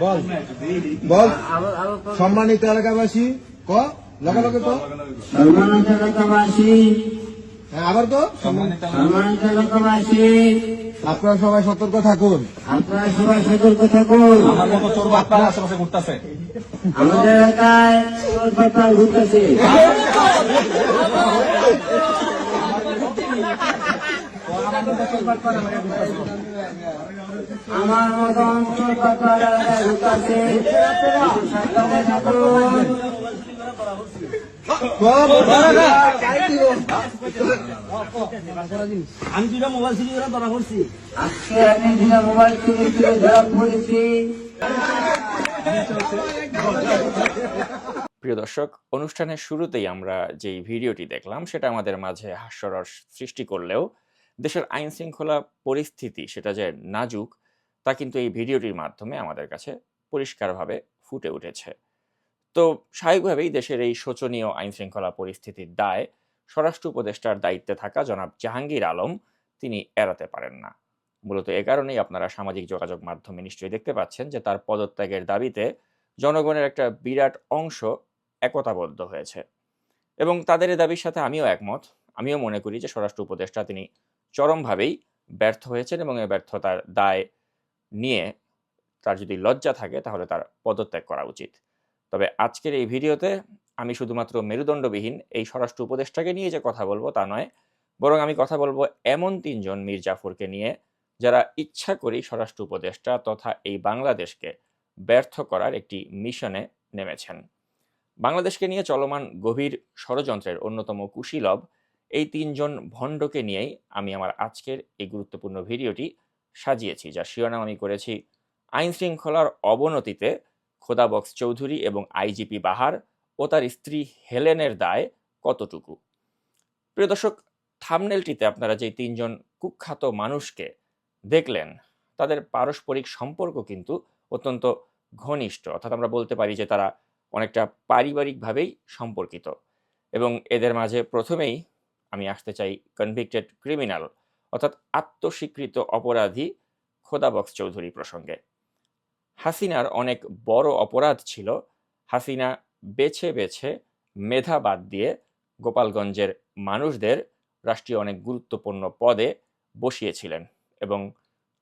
বল। বল। সম্মানিত এলাকাবাসী ক? লগে লগে ক? সম্মানিত এলাকাবাসী। হ্যাঁ, আবার তো সম্মানিত এলাকাবাসী। আপনারা সবাই সতর্ক থাকুন। আপনারা সবাই সতর্ক থাকুন। আমার চোর বাটপার আশেপাশে ঘুরতেছে। আমাদের এলাকায় চোর ঘুরতেছে। চোর ঘুরতেছে। সাবধানে থাকুন আমি দুইটা মোবাইল চুরি করে ধরা পড়ছি। আজকে আমি দুটা মোবাইল চুরি করে ধরা পড়েছি। প্রিয় দর্শক অনুষ্ঠানের শুরুতেই আমরা যেই ভিডিওটি দেখলাম সেটা আমাদের মাঝে হাস্যরস সৃষ্টি করলেও দেশের আইন শৃঙ্খলা পরিস্থিতি সেটা যে নাজুক তা কিন্তু এই ভিডিওটির মাধ্যমে আমাদের কাছে পরিষ্কারভাবে ফুটে উঠেছে। তো স্বাভাবিকভাবেই দেশের এই শোচনীয় আইন শৃঙ্খলা পরিস্থিতির দায় স্বরাষ্ট্র উপদেষ্টার দায়িত্বে থাকা জনাব জাহাঙ্গীর আলম তিনি এড়াতে পারেন না। মূলত এ কারণেই আপনারা সামাজিক যোগাযোগ মাধ্যমে নিশ্চয়ই দেখতে পাচ্ছেন যে তার পদত্যাগের দাবিতে জনগণের একটা বিরাট অংশ একতাবদ্ধ হয়েছে। এবং তাদের এ দাবির সাথে আমিও একমত। আমিও মনে করি যে স্বরাষ্ট্র উপদেষ্টা তিনি চরমভাবেই ব্যর্থ হয়েছেন এবং এ ব্যর্থতার দায় নিয়ে তার যদি লজ্জা থাকে তাহলে তার পদত্যাগ করা উচিত। তবে আজকের এই ভিডিওতে আমি শুধুমাত্র মেরুদণ্ডবিহীন এই স্বরাষ্ট্র উপদেষ্টাকে নিয়ে যে কথা বলব তা নয়, বরং আমি কথা বলব এমন তিনজন মীর জাফরকে নিয়ে যারা ইচ্ছা করেই স্বরাষ্ট্র উপদেষ্টা তথা এই বাংলাদেশকে ব্যর্থ করার একটি মিশনে নেমেছেন। বাংলাদেশকে নিয়ে চলমান গভীর ষড়যন্ত্রের অন্যতম কুশীলব এই তিনজন ভণ্ডকে নিয়েই আমি আমার আজকের এই গুরুত্বপূর্ণ ভিডিওটি সাজিয়েছি, যা শিরোনাম আমি করেছি আইন শৃঙ্খলার অবনতিতে খোদাবক্স চৌধুরী এবং আইজিপি বাহার ও তার স্ত্রী হেলেনের দায় কতটুকু? প্রিয় দর্শক, থামনেলটিতে আপনারা যে তিনজন কুখ্যাত মানুষকে দেখলেন, তাদের পারস্পরিক সম্পর্ক কিন্তু অত্যন্ত ঘনিষ্ঠ। অর্থাৎ আমরা বলতে পারি যে তারা অনেকটা পারিবারিকভাবেই সম্পর্কিত এবং এদের মাঝে প্রথমেই আমি আসতে চাই কনভিক্টেড ক্রিমিনাল অর্থাৎ আত্মস্বীকৃত অপরাধী খোদাবক্স চৌধুরী প্রসঙ্গে। হাসিনার অনেক বড় অপরাধ ছিল, হাসিনা বেছে বেছে মেধা বাদ দিয়ে গোপালগঞ্জের মানুষদের রাষ্ট্রীয় অনেক গুরুত্বপূর্ণ পদে বসিয়েছিলেন এবং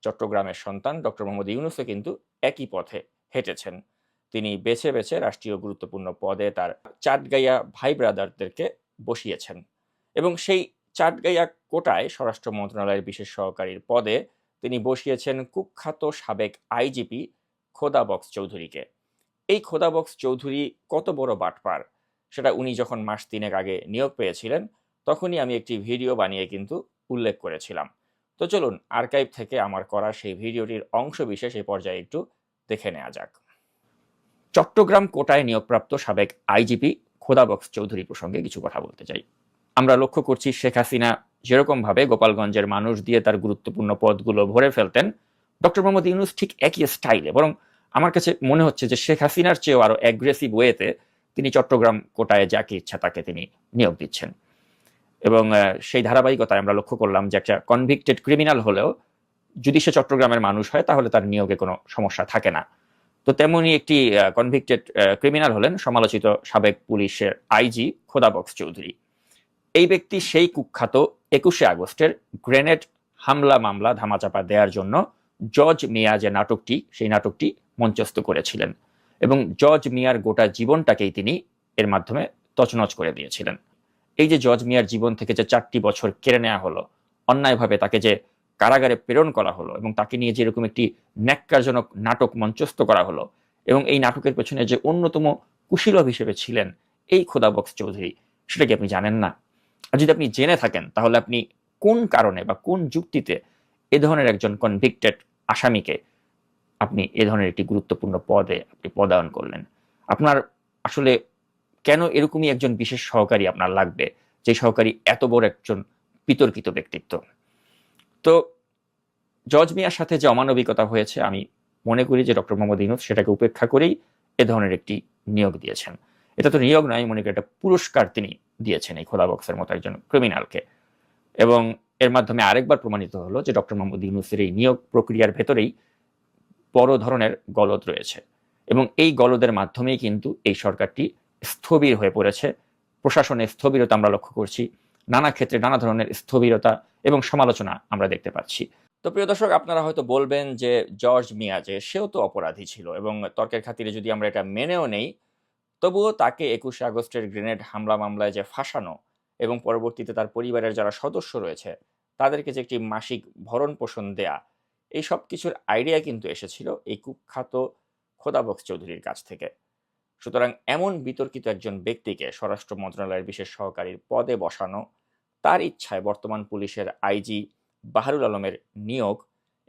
চট্টগ্রামের সন্তান ডক্টর মোহাম্মদ ইউনুসও কিন্তু একই পথে হেঁটেছেন। তিনি বেছে বেছে রাষ্ট্রীয় গুরুত্বপূর্ণ পদে তার চাটগাইয়া ভাই ব্রাদারদেরকে বসিয়েছেন এবং সেই চাটগাইয়া কোটায় স্বরাষ্ট্র মন্ত্রণালয়ের বিশেষ সহকারীর পদে তিনি বসিয়েছেন কুখ্যাত সাবেক আইজিপি খোদাবক্স চৌধুরীকে। এই খোদাবক্স চৌধুরী কত বড় বাটপার? সেটা উনি যখন মাস তিনেক আগে নিয়োগ পেয়েছিলেন, তখনই আমি একটি ভিডিও বানিয়ে কিন্তু উল্লেখ করেছিলাম। তো চলুন, আর্কাইভ থেকে আমার করা সেই ভিডিওটির অংশ বিশেষ এই পর্যায়ে একটু দেখে নেওয়া যাক। চট্টগ্রাম কোটায় নিয়োগপ্রাপ্ত সাবেক আইজিপি খোদাবক্স চৌধুরী প্রসঙ্গে কিছু কথা বলতে চাই। আমরা লক্ষ্য করছি শেখ হাসিনা যেরকমভাবে গোপালগঞ্জের মানুষ দিয়ে তার গুরুত্বপূর্ণ পদগুলো ভরে ফেলতেন, ডক্টর মোহাম্মদ ইউনুস ঠিক একই স্টাইলে। বরং আমার কাছে মনে হচ্ছে যে শেখ হাসিনার চেয়েও আরও অ্যাগ্রেসিভ ওয়েতে তিনি চট্টগ্রাম কোটায় যাকে ইচ্ছা তাকে তিনি নিয়োগ দিচ্ছেন। এবং সেই ধারাবাহিকতায় আমরা লক্ষ্য করলাম যে একটা কনভিক্টেড ক্রিমিনাল হলেও যদি সে চট্টগ্রামের মানুষ হয়, তাহলে তার নিয়োগে কোনো সমস্যা থাকে না। তো তেমনি একটি কনভিক্টেড ক্রিমিনাল হলেন সমালোচিত সাবেক পুলিশের আইজি খোদাবক্স চৌধুরী। এই ব্যক্তি সেই কুখ্যাত একুশে আগস্টের গ্রেনেড হামলা মামলা ধামাচাপা দেওয়ার জন্য জজ মিয়া যে নাটকটি, সেই নাটকটি মঞ্চস্থ করেছিলেন এবং জজ মিয়ার গোটা জীবনটাকেই তিনি এর মাধ্যমে তছনছ করে দিয়েছিলেন। এই যে জজ মিয়ার জীবন থেকে যে চারটি বছর কেড়ে নেওয়া হলো, অন্যায়ভাবে তাকে যে কারাগারে প্রেরণ করা হলো এবং তাকে নিয়ে যেরকম একটি ন্যাক্কারজনক নাটক মঞ্চস্থ করা হলো এবং এই নাটকের পেছনে যে অন্যতম কুশীলভ হিসেবে ছিলেন এই খোদাবক্স চৌধুরী, সেটা কি আপনি জানেন না? আর যদি আপনি জেনে থাকেন, তাহলে আপনি কোন কারণে বা কোন যুক্তিতে এ ধরনের একজন কনভিক্টেড আসামিকে আপনি এ ধরনের একটি গুরুত্বপূর্ণ পদে আপনি পদায়ন করলেন? আপনার আসলে কেন এরকমই একজন বিশেষ সহকারী আপনার লাগবে, যে সহকারী এত বড় একজন বিতর্কিত ব্যক্তিত্ব? তো জজ মিয়ার সাথে যে অমানবিকতা হয়েছে, আমি মনে করি যে ডক্টর মোহাম্মদ ইনুস সেটাকে উপেক্ষা করেই এ ধরনের একটি নিয়োগ দিয়েছেন। এটা তো নিয়োগ নয়, মনে করি একটা পুরস্কার তিনি দিয়েছেন এই খোলা বক্সের মতো একজন ক্রিমিনালকে এবং এর মাধ্যমে আরেকবার প্রমাণিত হলো যে ডক্টর মোহাম্মদ ইউনুসের এই নিয়োগ প্রক্রিয়ার ভেতরেই বড় ধরনের গলদ রয়েছে। এবং এই গলদের মাধ্যমেই কিন্তু এই সরকারটি স্থবির হয়ে পড়েছে। প্রশাসনের স্থবিরতা আমরা লক্ষ্য করছি, নানা ক্ষেত্রে নানা ধরনের স্থবিরতা এবং সমালোচনা আমরা দেখতে পাচ্ছি। তো প্রিয় দর্শক, আপনারা হয়তো বলবেন যে জর্জ মিয়া যে সেও তো অপরাধী ছিল এবং তর্কের খাতিরে যদি আমরা এটা মেনেও নেই তবুও তাকে একুশে আগস্টের গ্রেনেড হামলা মামলায় যে ফাঁসানো এবং পরবর্তীতে তার পরিবারের যারা সদস্য রয়েছে, তাদেরকে যে একটি মাসিক ভরণ পোষণ দেয়া, এই সব কিছুর আইডিয়া কিন্তু এসেছিল এই কুখ্যাত খোদাবক্স চৌধুরীর কাছ থেকে। সুতরাং এমন বিতর্কিত একজন ব্যক্তিকে স্বরাষ্ট্র মন্ত্রণালয়ের বিশেষ সহকারীর পদে বসানো, তার ইচ্ছায় বর্তমান পুলিশের আইজি বাহারুল আলমের নিয়োগ,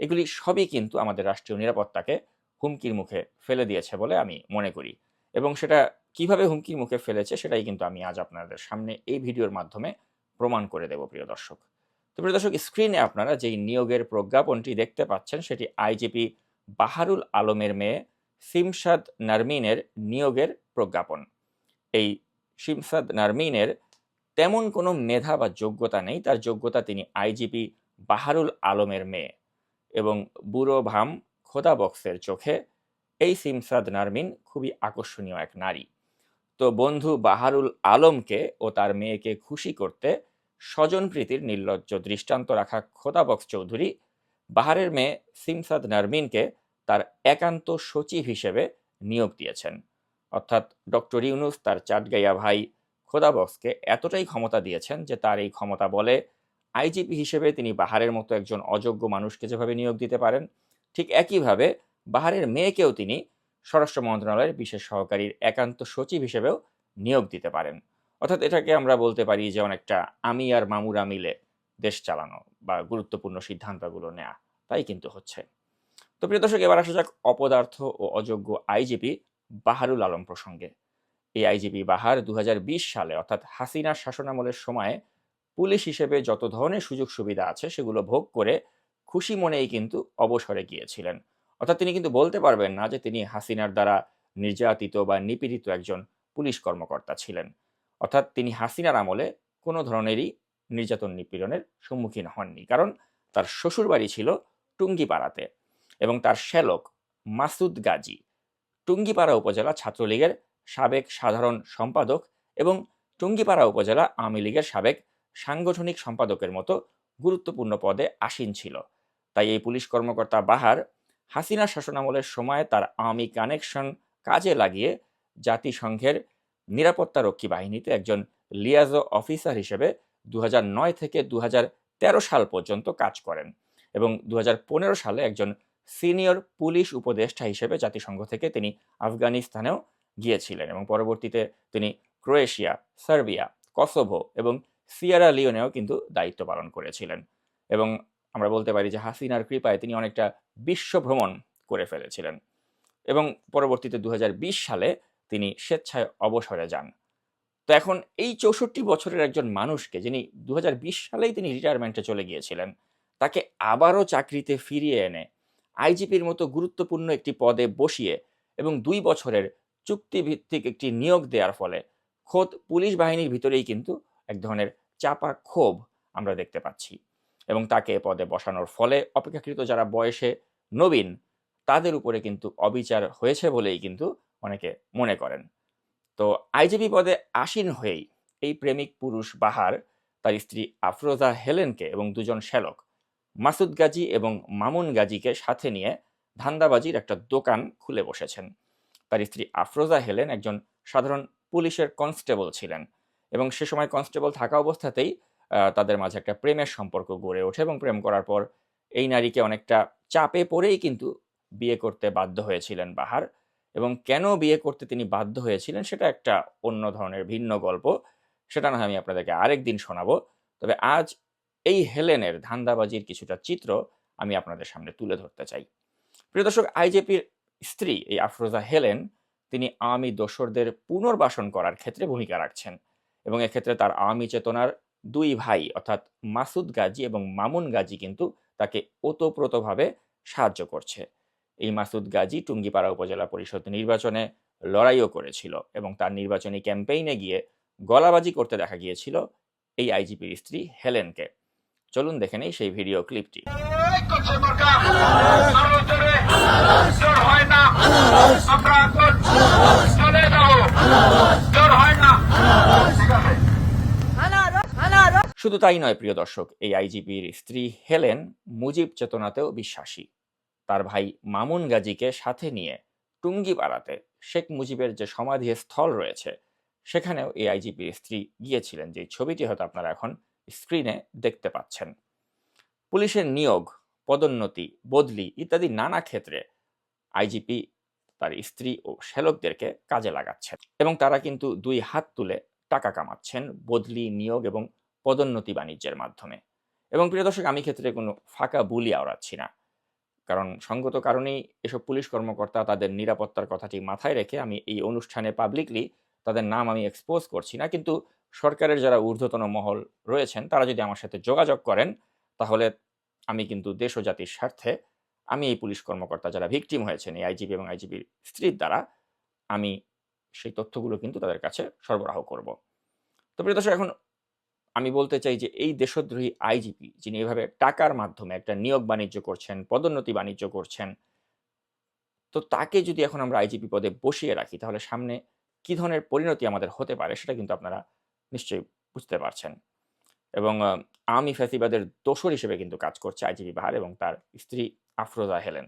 এগুলি সবই কিন্তু আমাদের রাষ্ট্রীয় নিরাপত্তাকে হুমকির মুখে ফেলে দিয়েছে বলে আমি মনে করি। এবং সেটা কীভাবে হুমকির মুখে ফেলেছে সেটাই কিন্তু আমি আজ আপনাদের সামনে এই ভিডিওর মাধ্যমে প্রমাণ করে দেব, প্রিয় দর্শক। তো প্রিয় দর্শক স্ক্রিনে আপনারা যেই নিয়োগের প্রজ্ঞাপনটি দেখতে পাচ্ছেন সেটি আইজিপি বাহারুল আলমের মেয়ে সিমসাদ নারমিনের নিয়োগের প্রজ্ঞাপন। এই সিমসাদ নারমিনের তেমন কোনো মেধা বা যোগ্যতা নেই, তার যোগ্যতা তিনি আইজিপি বাহারুল আলমের মেয়ে এবং বুড়ো ভাম খোদা বক্সের চোখে এই সিমসাদ নারমিন খুবই আকর্ষণীয় এক নারী। তো বন্ধু বাহারুল আলমকে ও তার মেয়েকে খুশি করতে স্বজনপ্রীতির নির্লজ্জ দৃষ্টান্ত রাখা খোদাবক্স চৌধুরী, বাহারের মেয়ে সিমসাদ নারমিনকে তার একান্ত সচিব হিসেবে নিয়োগ দিয়েছেন। অর্থাৎ ডক্টর ইউনুস তার চাটগাইয়া ভাই খোদাবক্সকে এতটাই ক্ষমতা দিয়েছেন যে তার এই ক্ষমতা বলে আইজিপি হিসেবে তিনি বাহারের মতো একজন অযোগ্য মানুষকে যেভাবে নিয়োগ দিতে পারেন, ঠিক একইভাবে বাহারের মেয়েকেও তিনি স্বরাষ্ট্র মন্ত্রণালয়ের বিশেষ সহকারীর একান্ত সচিব হিসেবেও নিয়োগ দিতে পারেন। অর্থাৎ এটাকে আমরা বলতে পারি যে অনেকটা আমি আর মামুরা মিলে দেশ চালানো বা গুরুত্বপূর্ণ সিদ্ধান্তগুলো নেওয়া তাই কিন্তু হচ্ছে। তো প্রিয় দর্শক, এবার আসা যাক অপদার্থ ও অযোগ্য আইজিপি বাহারুল আলম প্রসঙ্গে। এই আইজিপি বাহার দু হাজার বিশ সালে, অর্থাৎ হাসিনার শাসনামলের সময়, পুলিশ হিসেবে যত ধরনের সুযোগ সুবিধা আছে সেগুলো ভোগ করে খুশি মনেই কিন্তু অবসরে গিয়েছিলেন। অর্থাৎ তিনি কিন্তু বলতে পারবেন না যে তিনি হাসিনার দ্বারা নির্যাতিত বা নিপীড়িত একজন পুলিশ কর্মকর্তা ছিলেন। অর্থাৎ তিনি হাসিনার আমলে কোনো ধরনেরই নির্যাতন নিপীড়নের সম্মুখীন হননি, কারণ তার শ্বশুরবাড়ি ছিল টুঙ্গিপাড়াতে এবং তার শ্যালক মাসুদ গাজী। টুঙ্গিপাড়া উপজেলা ছাত্রলীগের সাবেক সাধারণ সম্পাদক এবং টুঙ্গিপাড়া উপজেলা আওয়ামী লীগের সাবেক সাংগঠনিক সম্পাদকের মতো গুরুত্বপূর্ণ পদে আসীন ছিল। তাই এই পুলিশ কর্মকর্তা বাহার হাসিনা শাসনামলের সময় তার আওয়ামী কানেকশন কাজে লাগিয়ে জাতিসংঘের নিরাপত্তারক্ষী বাহিনীতে একজন লিয়াজো অফিসার হিসেবে দু নয় থেকে দু হাজার তেরো সাল পর্যন্ত কাজ করেন এবং দু হাজার পনেরো সালে একজন সিনিয়র পুলিশ উপদেষ্টা হিসেবে জাতিসংঘ থেকে তিনি আফগানিস্তানেও গিয়েছিলেন এবং পরবর্তীতে তিনি ক্রোয়েশিয়া, সার্বিয়া, কসোভো এবং সিয়ারা লিওনেও কিন্তু দায়িত্ব পালন করেছিলেন এবং আমরা বলতে পারি যে হাসিনার কৃপায় তিনি অনেকটা বিশ্ব ভ্রমণ করে ফেলেছিলেন। এবং পরবর্তীতে দু হাজার বিশ সালে তিনি স্বেচ্ছায় অবসরে যান। তো এখন এই চৌষট্টি বছরের একজন মানুষকে যিনি দু হাজার বিশ সালেই তিনি রিটায়ারমেন্টে চলে গিয়েছিলেন, তাকে আবারও চাকরিতে ফিরিয়ে এনে আইজিপির মতো গুরুত্বপূর্ণ একটি পদে বসিয়ে এবং দুই বছরের চুক্তিভিত্তিক একটি নিয়োগ দেওয়ার ফলে খোদ পুলিশ বাহিনীর ভিতরেই কিন্তু এক ধরনের চাপা ক্ষোভ আমরা দেখতে পাচ্ছি। এবং তাকে এ পদে বসানোর ফলে অপেক্ষাকৃত যারা বয়সে নবীন, তাদের উপরে কিন্তু অবিচার হয়েছে বলেই কিন্তু অনেকে মনে করেন। তো আইজিপি পদে আসীন হয়েই এই প্রেমিক পুরুষ বাহার, তার স্ত্রী আফরোজা হেলেনকে এবং দুজন শ্যালক, মাসুদ গাজী এবং মামুন গাজীকে সাথে নিয়ে ধান্দাবাজির একটা দোকান খুলে বসেছেন। তার স্ত্রী আফরোজা হেলেন একজন সাধারণ পুলিশের কনস্টেবল ছিলেন এবং সে সময় কনস্টেবল থাকা অবস্থাতেই তাদের মাঝে একটা প্রেমের সম্পর্ক গড়ে ওঠে এবং প্রেম করার পর এই নারীকে অনেকটা চাপে পড়েই কিন্তু বিয়ে করতে বাধ্য হয়েছিলেন বাহার। এবং কেন বিয়ে করতে তিনি বাধ্য হয়েছিলেন সেটা একটা অন্য ধরনের ভিন্ন গল্প। সেটা না আমি আপনাদেরকে আরেক দিন শোনাবো। তবে আজ এই হেলেনের ধান্দাবাজির কিছুটা চিত্র আমি আপনাদের সামনে তুলে ধরতে চাই। প্রিয় দর্শক, আইজেপির স্ত্রী এই আফরোজা হেলেন, তিনি আওয়ামী দোসরদের পুনর্বাসন করার ক্ষেত্রে ভূমিকা রাখছেন এবং এক্ষেত্রে তার আওয়ামী চেতনার দুই ভাই, অর্থাৎ মাসুদ গাজী এবং মামুন গাজী কিন্তু তাকে ওতপ্রোতভাবে সাহায্য করছে। এই মাসুদ গাজী টুঙ্গিপাড়া উপজেলা পরিষদ নির্বাচনে লড়াইও করেছিল এবং তার নির্বাচনী ক্যাম্পেইনে গিয়ে গলাবাজি করতে দেখা গিয়েছিল এই আইজিপির স্ত্রী হেলেনকে। চলুন দেখে নেই সেই ভিডিও ক্লিপটি। হয় না আমরা এখন চলে যাব জোর হয় না ঠিক আছে শুধু তাই নয়, প্রিয় দর্শক, এই আইজিপির স্ত্রী হেলেন মুজিব চেতনাতেও বিশ্বাসী। তার ভাই মামুন গাজীকে সাথে নিয়ে টুঙ্গিপাড়াতে শেখ মুজিবের যে সমাধি স্থল রয়েছে, সেখানেও এই আইজিপির স্ত্রী গিয়েছিলেন যে ছবিটি হয়তো আপনারা এখন স্ক্রিনে দেখতে পাচ্ছেন। পুলিশের নিয়োগ, পদোন্নতি, বদলি ইত্যাদি নানা ক্ষেত্রে আইজিপি তার স্ত্রী ও শ্যালকদেরকে কাজে লাগাচ্ছেন এবং তারা কিন্তু দুই হাত তুলে টাকা কামাচ্ছেন। বদলি, নিয়োগ এবং পদোন্নতি বাণিজ্যের মাধ্যমে। এবং প্রিয় দর্শক, আমি ক্ষেত্রে কোনো ফাঁকা বুলি আওড়াচ্ছি না। কারণ সঙ্গত কারণেই এসব পুলিশ কর্মকর্তা তাদের নিরাপত্তার কথাটি মাথায় রেখে আমি এই অনুষ্ঠানে পাবলিকলি তাদের নাম আমি এক্সপোজ করছি না। কিন্তু সরকারের যারা ঊর্ধ্বতন মহল রয়েছেন, তারা যদি আমার সাথে যোগাযোগ করেন, তাহলে আমি কিন্তু দেশ ও জাতির স্বার্থে আমি এই পুলিশ কর্মকর্তা যারা ভিকটিম হয়েছেন, এই আইজিপি এবং আইজিপির স্ত্রীর দ্বারা আমি সেই তথ্যগুলো কিন্তু তাদের কাছে সরবরাহ করব। তো প্রিয় দর্শক, এখন আমি বলতে চাই যে এই দেশদ্রোহী আইজিপি, যিনি এভাবে টাকার মাধ্যমে একটা নিয়োগ বাণিজ্য করছেন, পদোন্নতি বাণিজ্য করছেন, তো তাকে যদি এখন আমরা আইজিপি পদে বসিয়ে রাখি, তাহলে সামনে কি ধরনের পরিণতি আমাদের হতে পারে সেটা কিন্তু আপনারা নিশ্চয়ই বুঝতে পারছেন। এবং আমি ফ্যাসিবাদের দোসর হিসেবে কিন্তু কাজ করছে আইজিপি বাহার এবং তার স্ত্রী আফরোজা হেলেন।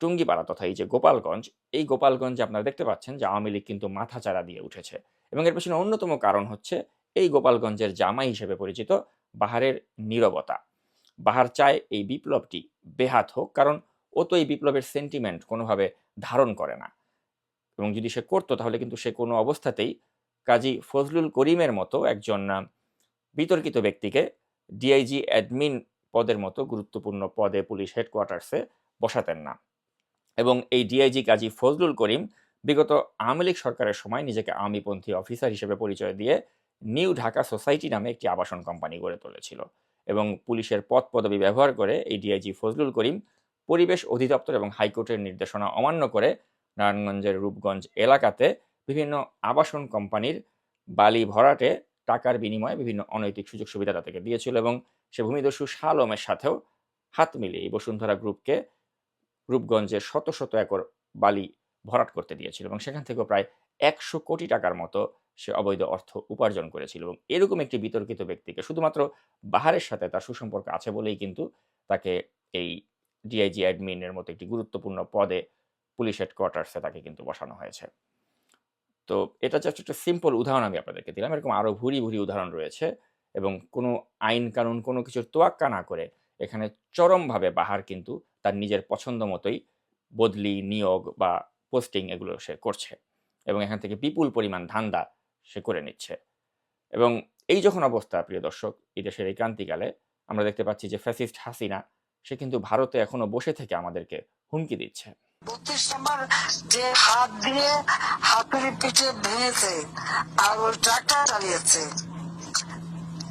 টুঙ্গিপাড়া তথা এই যে গোপালগঞ্জ, এই গোপালগঞ্জে আপনারা দেখতে পাচ্ছেন যে আওয়ামী লীগ কিন্তু মাথাচাড়া দিয়ে উঠেছে। এবং এর পেছনে অন্যতম কারণ হচ্ছে এই গোপালগঞ্জের জামাই হিসেবে পরিচিত বাহারের নীরবতা। বাহার চায় এই বিপ্লবটি বেহাত হোক, কারণ ও তো এই বিপ্লবের সেন্টিমেন্ট কোনোভাবে ধারণ করে না। এবং যদি সে করতো, তাহলে কিন্তু সে কোনো অবস্থাতেই কাজী ফজলুল করিমের মতো একজন বিতর্কিত ব্যক্তিকে ডিআইজি অ্যাডমিন পদের মতো গুরুত্বপূর্ণ পদে পুলিশ হেডকোয়ার্টার্সে বসাতেন না। এবং এই ডিআইজি কাজী ফজলুল করিম বিগত আওয়ামী লীগ সরকারের সময় নিজেকে আওয়ামীপন্থী অফিসার হিসেবে পরিচয় দিয়ে নিউ ঢাকা সোসাইটি নামে একটি আবাসন কোম্পানি গড়ে তুলেছিল এবং পুলিশের পদ পদবি ব্যবহার করে এই ডিআইজি ফজলুল করিম পরিবেশ অধিদপ্তর এবং হাইকোর্টের নির্দেশনা অমান্য করে নারায়ণগঞ্জের রূপগঞ্জ এলাকাতে বিভিন্ন আবাসন কোম্পানির বালি ভরাটে টাকার বিনিময়ে বিভিন্ন অনৈতিক সুযোগ সুবিধা তাদেরকে দিয়েছিল এবং সে ভূমিদস্যু শাহ আলমের সাথেও হাত মিলিয়ে এই বসুন্ধরা গ্রুপকে রূপগঞ্জে শত শত একর বালি ভরাট করতে দিয়েছিল এবং সেখান থেকেও প্রায় একশো কোটি টাকার মতো সে অবৈধ অর্থ উপার্জন করেছিল এবং এরকম একটি বিতর্কিত ব্যক্তিকে শুধুমাত্র বাহারের সাথে তার সুসম্পর্ক আছে বলেই কিন্তু তাকে এই ডিআইজি অ্যাডমিনের মতো একটি গুরুত্বপূর্ণ পদে পুলিশ হেডকোয়ার্টার্সে তাকে কিন্তু বসানো হয়েছে। তো এটা জাস্ট একটা সিম্পল উদাহরণ আমি আপনাদেরকে দিলাম। এরকম আরও ভুরি ভুরি উদাহরণ রয়েছে এবং কোনো আইন কানুন, কোনো কিছুর তোয়াক্কা না করে এখানে চরমভাবে বাহার কিন্তু তার নিজের পছন্দ মতোই বদলি, নিয়োগ বা পোস্টিং এগুলো সে করছে এবং এখান থেকে বিপুল পরিমাণ ধান্দা সে করে নিচ্ছে। এবং এই যখন অবস্থা, প্রিয় দর্শক, এই দেশের এই ক্রান্তিকালে, আমরা দেখতে পাচ্ছি যে ফ্যাসিস্ট হাসিনা, সে কিন্তু ভারতে এখনও বসে থেকে আমাদেরকে হুমকি দিচ্ছে।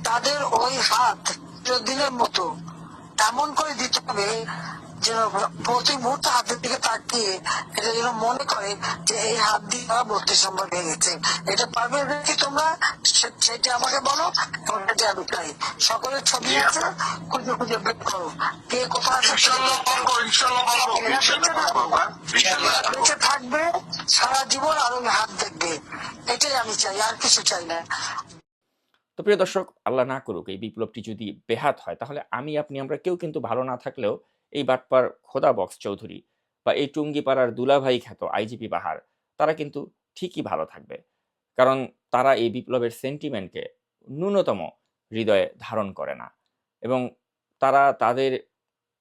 তাদের ওই হাত দিনের মতো এমন করে দিতে হবে যেন প্রতি মুহূর্তে হাতের দিকে তাকিয়ে এটা যেন মনে করে যে এই হাত দিয়ে তারা বত্রিশ নম্বর ভেঙেছে এটা পারবে কি তোমরা? সেটা আমাকে বলো। সেটা আমি চাই সকলের ছবি আছে? খুঁজে খুঁজে বের করো। কে কোথায় হ্যাঁ? বেঁচে থাকবে সারা জীবন আরও হাত দেখবে। এটাই আমি চাই আর কিছু চাই না। তো প্রিয় দর্শক আল্লাহ না করুক এই বিপ্লবটি যদি বেহাত হয় তাহলে আমি আপনি আমরা কেউ কিন্তু ভালো না থাকলেও এই বাটপার খোদা বক্স চৌধুরী বা এই টুঙ্গিপাড়ার দুলাভাই খ্যাত আইজিপি বাহার, তারা কিন্তু ঠিকই ভালো থাকবে। কারণ তারা এই বিপ্লবের সেন্টিমেন্টকে ন্যূনতম হৃদয়ে ধারণ করে না এবং তারা তাদের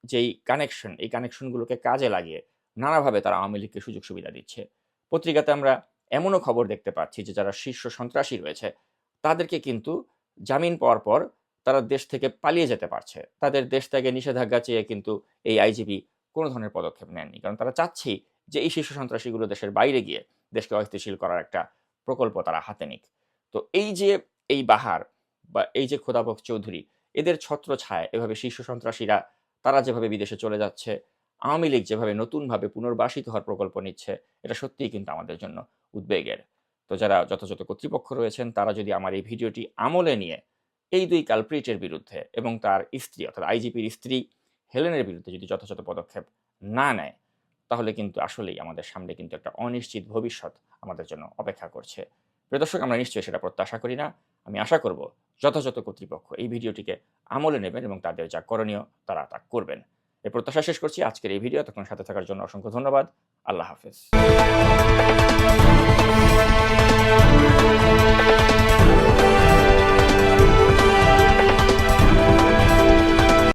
যেই কানেকশন, এই কানেকশনগুলোকে কাজে লাগিয়ে নানাভাবে তারা আওয়ামী লীগকে সুযোগ সুবিধা দিচ্ছে। পত্রিকাতে আমরা এমনও খবর দেখতে পাচ্ছি যে যারা শীর্ষ সন্ত্রাসী রয়েছে, তাদেরকে কিন্তু জামিন পাওয়ার পর তারা দেশ থেকে পালিয়ে যেতে পারছে। তাদের দেশ থেকে নিষেধাজ্ঞা চেয়ে কিন্তু এই আইজিপি কোনো ধরনের পদক্ষেপ নেননি কারণ তারা চাচ্ছেই যে এই শীর্ষ সন্ত্রাসীগুলো দেশের বাইরে গিয়ে দেশকে অস্থিতিশীল করার একটা প্রকল্প তারা হাতে নিক। তো এই যে এই বাহার বা এই যে খোদাবক চৌধুরী, এদের ছত্র ছায় এভাবে শীর্ষ সন্ত্রাসীরা, তারা যেভাবে বিদেশে চলে যাচ্ছে, আওয়ামী লীগ যেভাবে নতুনভাবে পুনর্বাসিত হওয়ার প্রকল্প নিচ্ছে, এটা সত্যিই কিন্তু আমাদের জন্য উদ্বেগের। তো যারা যথাযথ কর্তৃপক্ষ রয়েছেন, তারা যদি আমার এই ভিডিওটি আমলে নিয়ে এই দুই কালপ্রিটের বিরুদ্ধে এবং তার স্ত্রী, অর্থাৎ আইজিপির স্ত্রী হেলেনের বিরুদ্ধে যদি যথাযথ পদক্ষেপ না নেয়, তাহলে কিন্তু আসলেই আমাদের সামনে কিন্তু একটা অনিশ্চিত ভবিষ্যৎ আমাদের জন্য অপেক্ষা করছে। প্রিয় দর্শক, আমরা নিশ্চয়ই সেটা প্রত্যাশা করি না। আমি আশা করব যথাযথ কর্তৃপক্ষ এই ভিডিওটিকে আমলে নেবেন এবং তাদের যা করণীয় তারা তা করবেন। এই প্রত্যাশা শেষ করছি। আজকের এই ভিডিও তখন সাথে থাকার জন্য অসংখ্য ধন্যবাদ। আল্লাহ হাফেজ।